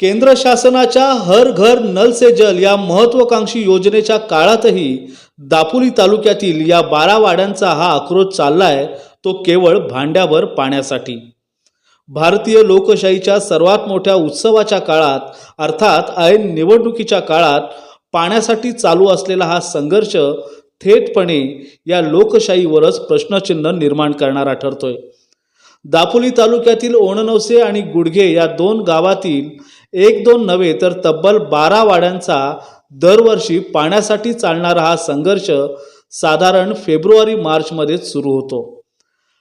केंद्र शासनाच्या हर घर नल से जल या महत्वाकांक्षी योजनेच्या काळातही दापोली तालुक्यातील या बारा वाड्यांचा हा आक्रोश चाललाय तो केवळ भांड्यावर पाण्यासाठी. भारतीय लोकशाहीच्या सर्वात मोठ्या उत्सवाच्या काळात अर्थात ऐन निवडणुकीच्या काळात पाण्यासाठी चालू असलेला हा संघर्ष थेटपणे या लोकशाहीवरच प्रश्नचिन्ह निर्माण करणारा ठरतोय. दापोली तालुक्यातील ओणनवसे आणि गुडघे या दोन गावातील एक दोन नव्हे तर तब्बल बारा वाड्यांचा दरवर्षी पाण्यासाठी चालणारा हा संघर्ष साधारण फेब्रुवारी मार्चमध्ये सुरू होतो.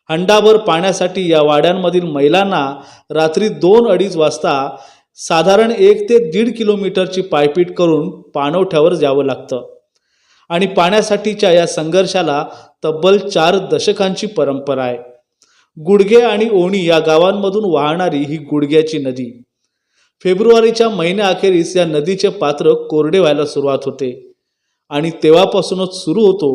हंडाभर पाण्यासाठी या वाड्यांमधील महिलांना रात्री दोन अडीच वाजता साधारण एक ते दीड किलोमीटरची पायपीट करून पाणवठ्यावर जावं लागतं. आणि पाण्यासाठीच्या या संघर्षाला तब्बल चार दशकांची परंपरा आहे. गुडघे आणि ओणी या गावांमधून वाहणारी ही गुडघ्याची नदी फेब्रुवारीच्या महिन्याअखेरीस या नदीचे पात्र कोरडे व्हायला सुरुवात होते. आणि तेव्हापासूनच सुरू होतो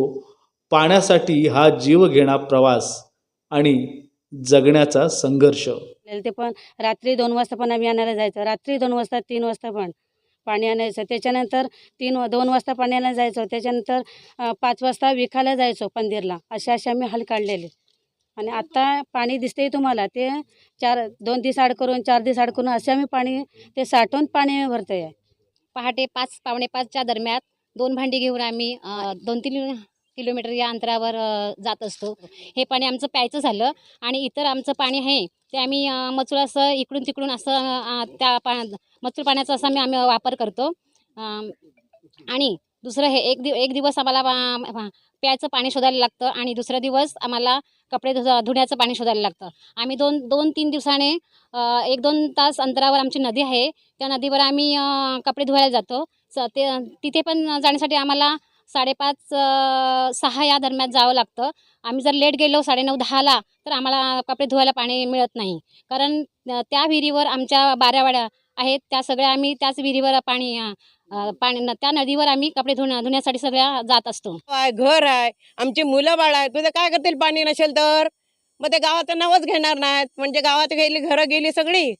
पाण्यासाठी हा जीवघेणा प्रवास आणि जगण्याचा संघर्ष. ते पण रात्री दोन वाजता पण आम्ही आणायला जायचं. रात्री दोन वाजता तीन वाजता पण पाणी आणायचं. त्याच्यानंतर तीन वा- दोन वाजता पाणी आणायला जायचं. त्याच्यानंतर पाच वाजता विकायला जायचो पंदिरला असे असे आम्ही हाल काढलेले. आणि आत्ता पाणी दिसते तुम्हाला ते चार दोन दिवस आड करून चार दिवस आड करून असे आम्ही पाणी ते साठवून पाणी भरतोय. आहे पहाटे पाच पावणे पाचच्या दरम्यान दोन भांडी घेऊन आम्ही दोन तीन किलोमीटर या अंतरावर जात असतो. हे पाणी आमचं प्यायचं झालं आणि इतर आमचं पाणी आहे ते आम्ही मचूळ असं इकडून तिकडून असं त्या पा मचूळ पाण्याचा असा आम्ही आम्ही वापर करतो. आणि दुसरं हे एक दिव एक दिवस आम्हाला प्यायचं पाणी शोधायला लागतं आणि दुसरा दिवस आम्हाला कपडे धु धुण्याचं पाणी शोधायला लागतं. आम्ही दोन दोन तीन दिवसाने एक दोन तास अंतरावर आमची नदी आहे. त्या नदीवर आम्ही कपडे धुवायला जातो. स ते तिथे पण जाण्यासाठी आम्हाला साडेपाच सहा या दरम्यान जावं लागतं. आम्ही जर लेट गेलो साडेनऊ दहाला तर आम्हाला कपडे धुवायला पाणी मिळत नाही. कारण त्या विहिरीवर आमच्या बाऱ्यावाड्या आहेत. त्या सगळ्या आम्ही त्याच विहिरीवर पाणी पाणी त्या नदीवर आम्ही कपडे धुण्या धुण्यासाठी सगळ्या जात असतो. घर आहे आमची मुलं बाळ आहेत. तुझं काय करतील? पाणी नसेल तर? मग ते गावाचं नावच घेणार नाहीत. म्हणजे गावात गेली घरं गेली सगळी.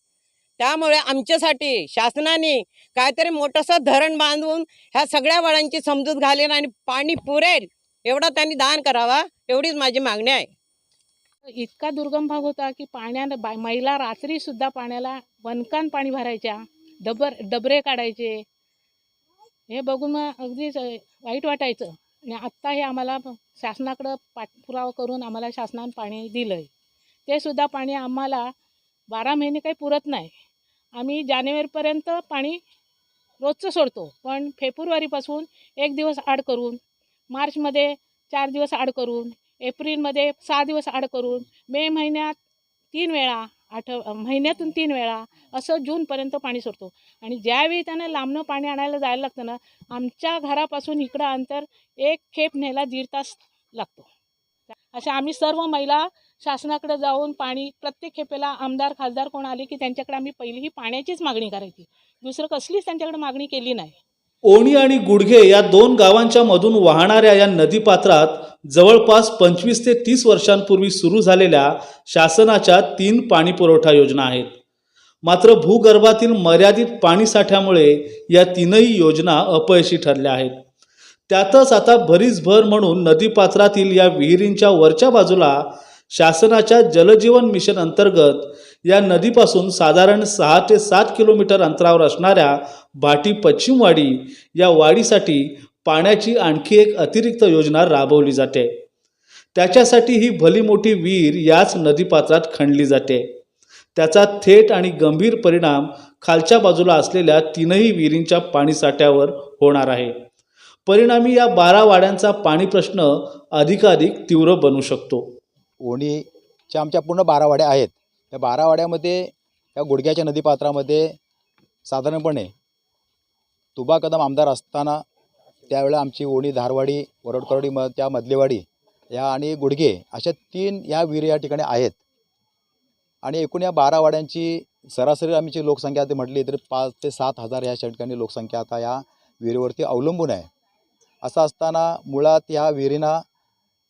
त्यामुळे आमच्यासाठी शासनाने काहीतरी मोठंसं धरण बांधून ह्या सगळ्या बाळांची समजूत घालेल आणि पाणी पुरेल. एवढा त्यांनी दान करावा. एवढीच माझी मागणी आहे. इतका दुर्गम भाग होता की पाण्यानं बा महिला रात्रीसुद्धा पाण्याला वनकान पाणी भरायच्या डबर डबरे काढायचे. हे बघून मग अगदीच वाईट वाटायचं. आणि आत्ता हे आम्हाला शासनाकडं पाठपुरावा करून आम्हाला शासनानं पाणी दिलं आहे ते सुद्धा पाणी आम्हाला बारा महिने काही पुरत नाही. आम्ही जानेवारीपर्यंत पाणी रोजचं सोडतो. पण फेब्रुवारीपासून एक दिवस आड करून मार्चमध्ये चार दिवस आड करून एप्रिलमध्ये सहा दिवस आड करून मे महिन्यात तीन वेळा आठ महिन्यातून तीन वेळा असं जूनपर्यंत पाणी सोडतो. आणि ज्यावेळी त्यांना लांबनं पाणी आणायला जायला लागतं ना आमच्या घरापासून इकडं अंतर एक खेप न्यायला दीड तास लागतो. अशा आम्ही सर्व महिला शासनाकडे जाऊन पाणी प्रत्येक खेपेला आमदार खासदार कोण आले की त्यांच्याकडे आम्ही पहिली ही पाण्याचीच मागणी करायची. दुसरं कसलीच त्यांच्याकडे मागणी केली नाही. ओणी आणि गुडघे या दोन गावांच्या मधून वाहणाऱ्या या नदीपात्रात जवळपास पंचवीस ते तीस वर्षांपूर्वी सुरू झालेल्या शासनाच्या तीन पाणी पुरवठा योजना आहेत. मात्र भूगर्भातील मर्यादित पाणीसाठ्यामुळे या तीनही योजना अपयशी ठरल्या आहेत. त्यातच आता भरीस भर म्हणून नदीपात्रातील या विहिरींच्या वरच्या बाजूला शासनाच्या जलजीवन मिशन अंतर्गत या नदीपासून साधारण सहा ते सात किलोमीटर अंतरावर असणाऱ्या भाटी पश्चिमवाडी या वाडीसाठी पाण्याची आणखी एक अतिरिक्त योजना राबवली जाते. त्याच्यासाठी ही भली मोठी विहीर याच नदीपात्रात खणली जाते. त्याचा थेट आणि गंभीर परिणाम खालच्या बाजूला असलेल्या तीनही विहिरींच्या पाणीसाठ्यावर होणार आहे. परिणामी या बारा वाड्यांचा पाणी प्रश्न अधिकाधिक तीव्र बनू शकतो. ओणीच्या आमच्या पूर्ण बारा वाड्या आहेत. या बारावाड्यामध्ये या गुडघ्याच्या नदीपात्रामध्ये साधारणपणे तुबा कदम आमदार असताना त्यावेळेला आमची ओणी धारवाडी वरडकरवाडी म त्या मधलेवाडी या आणि गुडघे अशा तीन या विहिरी या ठिकाणी आहेत. आणि एकूण या बारा वाड्यांची सरासरी आमची लोकसंख्या आता म्हटली तर पाच ते सात हजार या ठिकाणी लोकसंख्या आता या विहिरीवरती अवलंबून आहे. असं असताना मुळात ह्या विहिरींना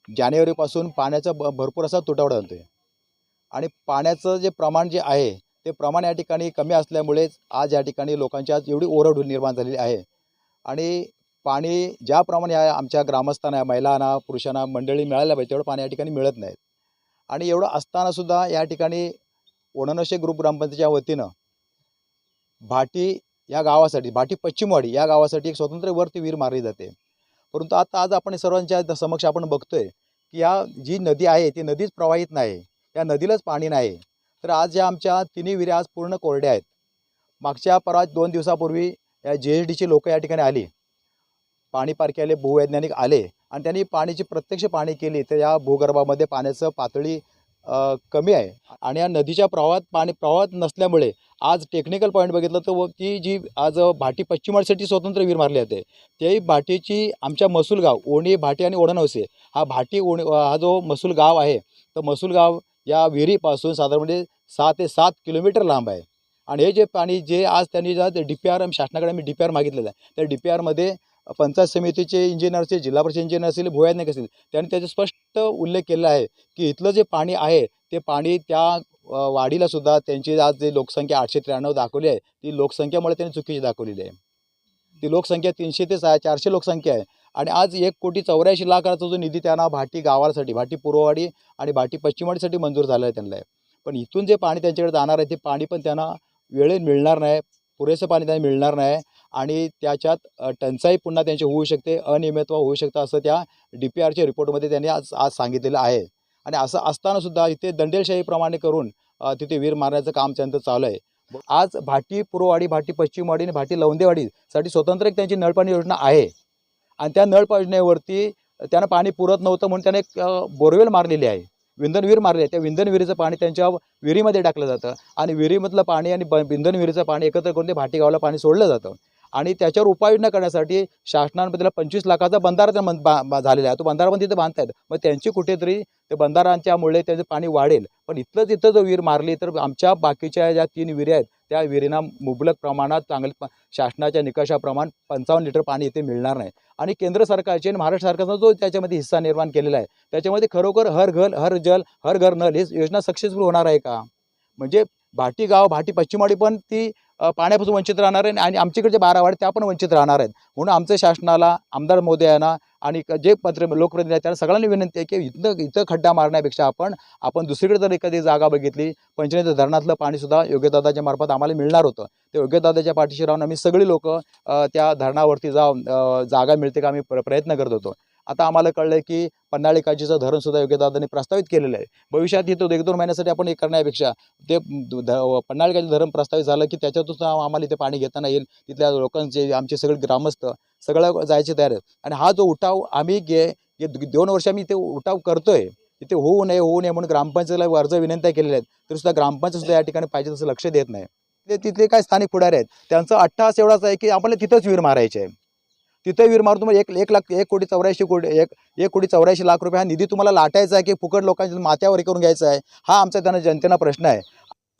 जानेवारीपासून पाण्याचा ब भरपूर असा तुटवडा होतो आहे आणि पाण्याचं जे प्रमाण जे आहे ते प्रमाण या ठिकाणी कमी असल्यामुळेच आज या ठिकाणी लोकांची आज एवढी ओरड निर्माण झालेली आहे. आणि पाणी ज्याप्रमाणे या आमच्या ग्रामस्थांना महिलांना पुरुषांना मंडळी मिळायला पाहिजे तेवढं पाणी या ठिकाणी मिळत नाहीत. आणि एवढं असतानासुद्धा या ठिकाणी ओणनशे ग्रुप ग्रामपंचायतीच्या वतीनं भाटी या गावासाठी भाटी पश्चिमवाडी या गावासाठी एक स्वतंत्र वरती वीर मारली जाते. परंतु आता आज आपण सर्वांच्या समक्ष आपण बघतोय की या जी नदी आहे ती नदीच प्रवाहित नाही. या नदीलाच पाणी नाही. तर आज या आमच्या तिन्ही विहिरी आज पूर्ण कोरड्या आहेत. मागच्या परवा दोन दिवसापूर्वी या जी एस डीचे लोकं या ठिकाणी आली. पाणी पारख्याले भूवैज्ञानिक आले आणि त्यांनी पाण्याची प्रत्यक्ष पाणी केली. तर या भूगर्भामध्ये पाण्याचं पातळी कमी आहे. आणि या नदीच्या प्रवाहात पाणी प्रवाहात नसल्यामुळे आज टेक्निकल पॉईंट बघितलं तर व ती जी आज भाटी पश्चिमवाडीसाठी स्वतंत्र वीर मारली जाते. त्याही भाटीची आमच्या मसूल गाव ओणी भाटी आणि ओढणवसे हा भाटी ओणी हा जो मसूल गाव आहे तर मसूल गाव या विहिरीपासून साधारणपणे म्हणजे सहा ते सात किलोमीटर लांब आहे. आणि हे जे पाणी जे आज त्यांनी जा डी पी आर शासनाकडे आम्ही डी पी आर मागितलेलं आहे. त्या डी पी आरमध्ये पंचायत समितीचे इंजिनियर असतील जिल्हा परिषद इंजिनियर असतील भुयाज्ञिक असतील त्यांनी त्याचा स्पष्ट उल्लेख केलेला आहे की इथलं जे पाणी आहे ते पाणी त्या वाढीला सुद्धा त्यांची आज जे लोकसंख्या आठशे त्र्याण्णव दाखवली आहे ती लोकसंख्यामुळे त्यांनी चुकीची दाखवलेली आहे. ती लोकसंख्या तीनशे ते सा चारशे लोकसंख्या आहे. आणि आज एक कोटी चौऱ्याऐंशी लाखाचा जो निधी त्यांना भाटी गावासाठी भाटी पूर्ववाडी आणि भाटी पश्चिमवाडीसाठी मंजूर झालेला आहे त्यांना. पण इथून जे पाणी त्यांच्याकडे जाणार आहे ते पाणी पण त्यांना वेळेत मिळणार नाही पुरेसं पाणी त्यांना मिळणार नाही आणि त्याच्यात टंचाई पुन्हा त्यांची होऊ शकते अनियमितता होऊ शकतं असं त्या डी पी आरच्या रिपोर्टमध्ये त्यांनी आज आज सांगितलेलं आहे. आणि असं असतानासुद्धा इथे दंडेलशाहीप्रमाणे करून तिथे वीर मारण्याचं काम त्यांचं चालू आहे. आज भाटी पूर्ववाडी भाटी पश्चिमवाडी आणि भाटी लवंदेवाडीसाठी स्वतंत्र एक त्यांची नळपाणी योजना आहे. आणि त्या नळ योजनेवरती त्यांना पाणी पुरत नव्हतं म्हणून त्याने एक बोरवेल मारलेली आहे. विंधन विहीर मारली आहे. त्या विंधन विहिरीचं पाणी त्यांच्या विहिरीमध्ये टाकलं जातं आणि विहिरीमधलं पाणी आणि ब विंधनविहिरीचं पाणी एकत्र करून ते भाटी गावाला पाणी सोडलं जातं. आणि त्याच्यावर उपाययोजना करण्यासाठी शासनाने त्याला पंचवीस लाखाचा बंधारा त्या बा- बा- झालेला आहे. तो बंधारा पण तिथे बांधतायत मग त्यांची कुठेतरी ते बंधारांच्यामुळे त्याचं पाणी वाढेल. पण इथलं तिथं जर विहीर मारली तर आमच्या बाकीच्या ज्या तीन विहिरी आहेत त्या विहिरींना मुबलक प्रमाणात चांगले शासनाच्या निकषाप्रमाण पंचावन्न लिटर पाणी इथे मिळणार नाही. आणि केंद्र सरकारचे आणि महाराष्ट्र सरकारचा जो त्याच्यामध्ये हिस्सा निर्माण केलेला आहे त्याच्यामध्ये खरोखर हर घर हर जल हर घर नल ही योजना सक्सेसफुल होणार आहे का? म्हणजे भाटी गाव भाटी पश्चिमवाडी पण ती पाण्यापासून वंचित राहणार आहे आणि आमच्याकडचे बारा वाडे त्या पण वंचित राहणार आहेत. म्हणून आमचं शासनाला आमदार मोदयांना आणि क- जे पत्र लोकप्रतिनिधी आहेत त्यांना सगळ्यांनी विनंती आहे की इथं इथं खड्डा मारण्यापेक्षा आपण आपण दुसरीकडे जर एखादी जागा बघितली पंचनेत्र धरणातलं पाणीसुद्धा योग्यदादाच्या मार्फत आम्हाला मिळणार होतं. ते योग्यदादाच्या पाठीशी राहून आम्ही सगळी लोक त्या धरणावरती जाऊन जागा मिळते का आम्ही प्र प्रयत्न करत होतो. आता आम्हाला कळलं की पन्हाळी काजीचं धरणसुद्धा योग्यदादांनी प्रस्तावित केलेलं आहे. भविष्यात येतो एक दोन महिन्यासाठी आपण हे करण्यापेक्षा ते पन्हाळी काजी धरण प्रस्तावित झालं की त्याच्यातून आम्हाला इथे पाणी घेताना येईल. तिथल्या लोकांचे आमचे सगळे ग्रामस्थ सगळं जायचे तयार आहेत. आणि हा जो उठाव आम्ही गे दोन वर्ष आम्ही इथे उठाव करतोय तिथे होऊ नये होऊ नये म्हणून ग्रामपंचायतीला अर्ज विनंत्या केलेल्या आहेत तरी सुद्धा ग्रामपंचायत सुद्धा या ठिकाणी पाहिजे तसं लक्ष देत नाही. ते तिथले काय स्थानिक पुढारी आहेत? त्यांचा अट्टास एवढाच आहे की आपल्याला तिथंच विहीर मारायचे आहे. तिथं वीर मारून तुम्हाला एक एक लाख एक कोटी चौऱ्याऐंशी कोटी एक एक कोटी चौऱ्याऐंशी लाख रुपये हा निधी तुम्हाला लाटायचा आहे की फुकट लोकांच्या माथ्यावर करून घ्यायचा आहे? हा आमचा त्यांना जनतेला प्रश्न आहे.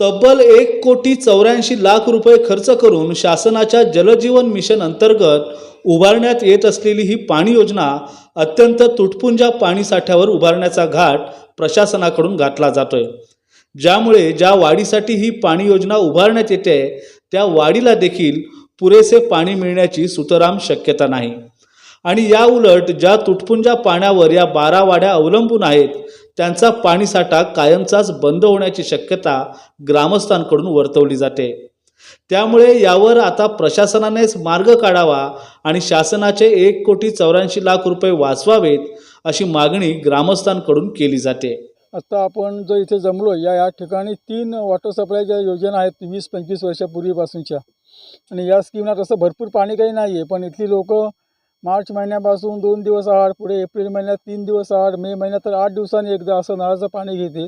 तब्बल एक कोटी चौऱ्याऐंशी लाख रुपये खर्च करून शासनाच्या जलजीवन मिशन अंतर्गत उभारण्यात येत असलेली ही पाणी योजना अत्यंत तुटपुंजा पाणीसाठ्यावर उभारण्याचा घाट प्रशासनाकडून घातला जातोय. ज्यामुळे ज्या वाढीसाठी ही पाणी योजना उभारण्यात येते त्या वाढीला देखील पुरेसे पाणी मिळण्याची सुतराम शक्यता नाही. आणि या उलट ज्या तुटपुंजा पाण्यावर या बारा वाड्या अवलंबून आहेत त्यांचा पाणीसाठा कायमचाच बंद होण्याची शक्यता ग्रामस्थांकडून वर्तवली जाते. त्यामुळे यावर आता प्रशासनानेच मार्ग काढावा आणि शासनाचे एक कोटी चौऱ्याऐंशी लाख रुपये वाचवावेत अशी मागणी ग्रामस्थांकडून केली जाते. आता आपण जो इथे जमलो या या ठिकाणी तीन वॉटर सप्लायच्या योजना आहेत वीस पंचवीस वर्षापूर्वीपासूनच्या. आणि या स्कीमला तसं भरपूर पाणी काही नाही आहे पण इथली लोक मार्च महिन्यापासून दोन दिवस आड पुढे एप्रिल महिन्यात तीन दिवस आड मे महिन्यात तर आठ दिवसांनी एकदा असं नळाचं पाणी घेते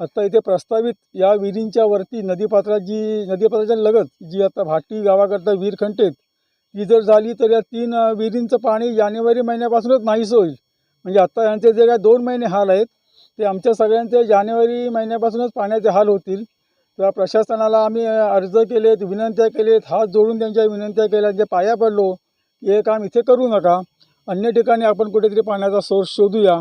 आत्ता इथे प्रस्तावित या विहिरींच्या वरती नदीपात्रात जी नदीपात्राच्या लगत जी आता भाटी गावाकरता विहीर खंटेत ती जर झाली तर या तीन विहिरींचं पाणी जानेवारी महिन्यापासूनच नाहीसं होईल. म्हणजे आत्ता यांचे जे काय दोन महिने हाल आहेत ते आमच्या सगळ्यांचे जानेवारी महिन्यापासूनच पाण्याचे हाल होतील. त्या प्रशासनाला आम्ही अर्ज केलेत विनंत्या केलेत हात जोडून त्यांच्या विनंत्या केल्या जे पाया पडलो की हे काम इथे करू नका. अन्य ठिकाणी आपण कुठेतरी पाण्याचा सोर्स शोधूया.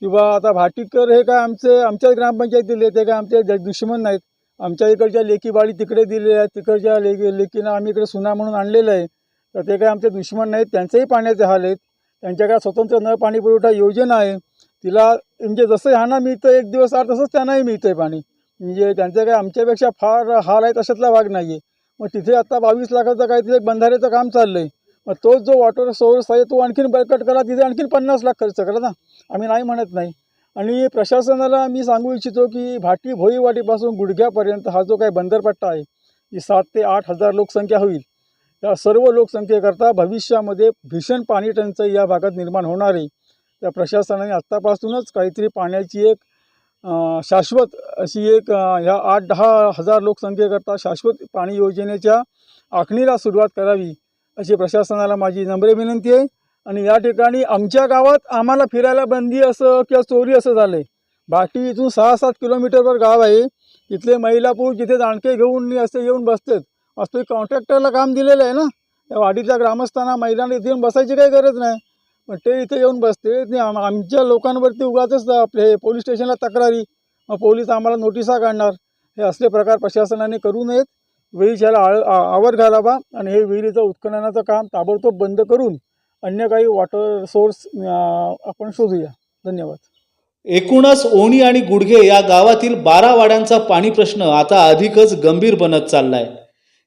किंवा आता भाटीकर हे काय आमचे आमच्याच ग्रामपंचायतीले ते काय आमचे ज- दुश्मन नाहीत. आमच्या इकडच्या लेकीबाळी तिकडे दिलेल्या आहेत तिकडच्या लेकी लेकीनं आम्ही इकडे सुना म्हणून आणलेलं आहे. तर ते काय आमचे दुश्मन नाहीत त्यांचेही पाण्याचे हाल आहेत. त्यांच्या काय स्वतंत्र नळ पाणी पुरवठा योजना आहे तिला म्हणजे जसं ह्यांना मिळतं एक दिवस आठ तसंच त्यांनाही मिळतं आहे पाणी. म्हणजे त्यांचं काय आमच्यापेक्षा फार हाल आहे तशातला भाग नाही आहे मग तिथे आता बावीस लाखाचं काहीतरी एक बंधाऱ्याचं काम चाललं आहे मग तोच जो वॉटर सोर्स आहे तो आणखीन बळकट करा तिथे आणखीन पन्नास लाख खर्च करा ना. आम्ही नाही म्हणत नाही. आणि प्रशासनाला मी सांगू इच्छितो की भाटी भोईवाडीपासून गुडघ्यापर्यंत हा जो काही बंदरपट्टा आहे ही सात ते आठ हजार लोकसंख्या होईल. या सर्व लोकसंख्येकरता भविष्यामध्ये भीषण पाणी टंचाई या भागात निर्माण होणार आहे. त्या प्रशासनाने आत्तापासूनच काहीतरी पाण्याची एक शाश्वत अशी एक ह्या आठ दहा हजार लोकसंख्येकरता शाश्वत पाणी योजनेच्या आखणीला सुरुवात करावी अशी प्रशासनाला माझी नम्र विनंती आहे. आणि या ठिकाणी आमच्या गावात आम्हाला फिरायला बंदी असं किंवा चोरी असं झालं आहे बाकी इथून सहा सात किलोमीटरवर गाव आहे. तिथले महिला पुरुष जिथे दाणके घेऊन असे येऊन बसतात. वास्तविक कॉन्ट्रॅक्टरला काम दिलेलं आहे ना? त्या वाडीतल्या ग्रामस्थांना महिलांना इथे येऊन बसायची काही गरज नाही. पण ते इथे येऊन बसते. आणि आम आमच्या लोकांवरती उगाचच आपले हे पोलीस स्टेशनला तक्रारी. मग पोलीस आम्हाला नोटिसा काढणार. हे असले प्रकार प्रशासनाने करू नयेत. विहिरीच्या आळ आवर घालावा आणि हे विहिरीचं उत्खननाचं काम ताबडतोब बंद करून अन्य काही वॉटर सोर्स आपण शोधूया. धन्यवाद. एकूणच ओणी आणि गुडघे या गावातील बारा वाड्यांचा पाणी प्रश्न आता अधिकच गंभीर बनत चाललाय.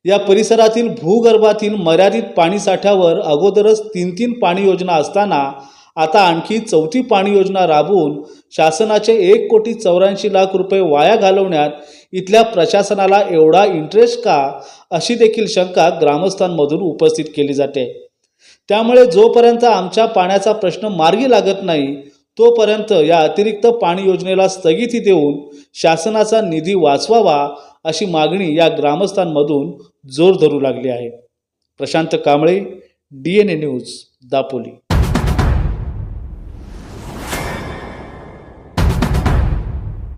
या परिसरातील भूगर्भातील मर्यादित पाणीसाठ्यावर अगोदरच तीन तीन पाणी योजना असताना आता आणखी चौथी पाणी योजना राबवून शासनाचे एक कोटी चौऱ्याऐंशी लाख रुपये वाया घालवण्यात इथल्या प्रशासनाला एवढा इंटरेस्ट का? अशी देखील शंका ग्रामस्थांमधून उपस्थित केली जाते. त्यामुळे जोपर्यंत आमच्या पाण्याचा प्रश्न मार्गी लागत नाही तोपर्यंत या अतिरिक्त पाणी योजनेला स्थगिती देऊन शासनाचा निधी वाचवावा अशी मागणी या ग्रामस्थांमधून जोर धरू लागली आहे. Prashant Kamble D N A news Dapoli.